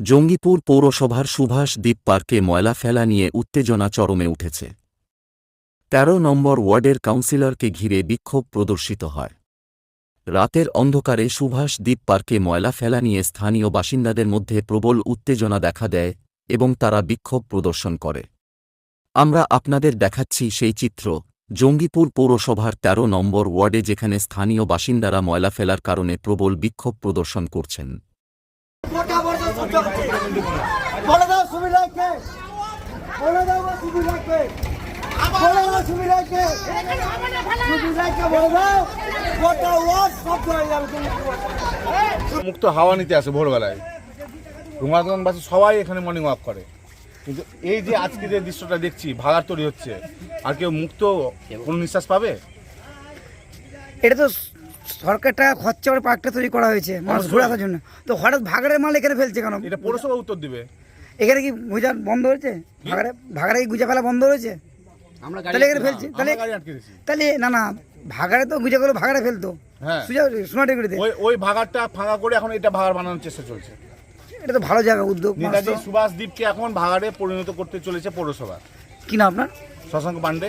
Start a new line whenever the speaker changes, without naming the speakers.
জঙ্গিপুর পৌরসভার সুভাষ দ্বীপ পার্কে ময়লা ফেলা নিয়ে উত্তেজনা চরমে উঠেছে। তেরো নম্বর ওয়ার্ডের কাউন্সিলরকে ঘিরে বিক্ষোভ প্রদর্শিত হয়। রাতের অন্ধকারে সুভাষ দ্বীপ পার্কে ময়লা ফেলা নিয়ে স্থানীয় বাসিন্দাদের মধ্যে প্রবল উত্তেজনা দেখা দেয় এবং তারা বিক্ষোভ প্রদর্শন করে। আমরা আপনাদের দেখাচ্ছি সেই চিত্র, জঙ্গিপুর পৌরসভার ১৩ নম্বর ওয়ার্ডে যেখানে স্থানীয় বাসিন্দারা ময়লা ফেলার কারণে প্রবল বিক্ষোভ প্রদর্শন করছেন।
বলে দাও সুবিধা কে বলে দাও বা সুবিধা কে বলে দাও সুবিধা কে সুবিধা কে বলে দাও। গোটা ওয়ার্ড শব্দ হয়ে যাবে
মুক্ত হাওয়া নিতে আসে ভোরবেলায়। রুমাদগঞ্জবাসী সবাই এখানে মর্নিং ওয়াক করে। কিন্তু এই যে আজকে যে দৃশ্যটা দেখছি ভাগার তৈরি হচ্ছে আর কেউ মুক্ত কোন নিঃশ্বাস পাবে?
এটা তো সরকার টাকা খরচা করে পার্কটা তৈরি করা হয়েছে মানুষ ঘুরে আসার জন্য। তো হঠাৎ ভাগাড়ের মাল এখানে ফেলছে কেন?
এটা পৌরসভা উত্তর দিবে।
এখানে কি গুজা বন্ধ হয়েছে? ভাগাড়ে ভাগাড়ে কি গুজা ফেলা বন্ধ হয়েছে? তাহলে এখানে ফেলছে। তাহলে তাহলে না না ভাগাড়ে তো গুজা করে ভাগাড়ে ফেলতো।
হ্যাঁ। ওই ওই ভাগারটা ফাঁকা করে এখন এটা ভাগার বানানোর চেষ্টা চলছে।
এটা তো ভালো জায়গা উদ্যোগ
নেতাজি সুভাষ দ্বীপকে এখন ভাগাড়ে পরিণত করতে চলেছে পৌরসভা।
কি না আপনার?
শশাঙ্ক পান্ডে।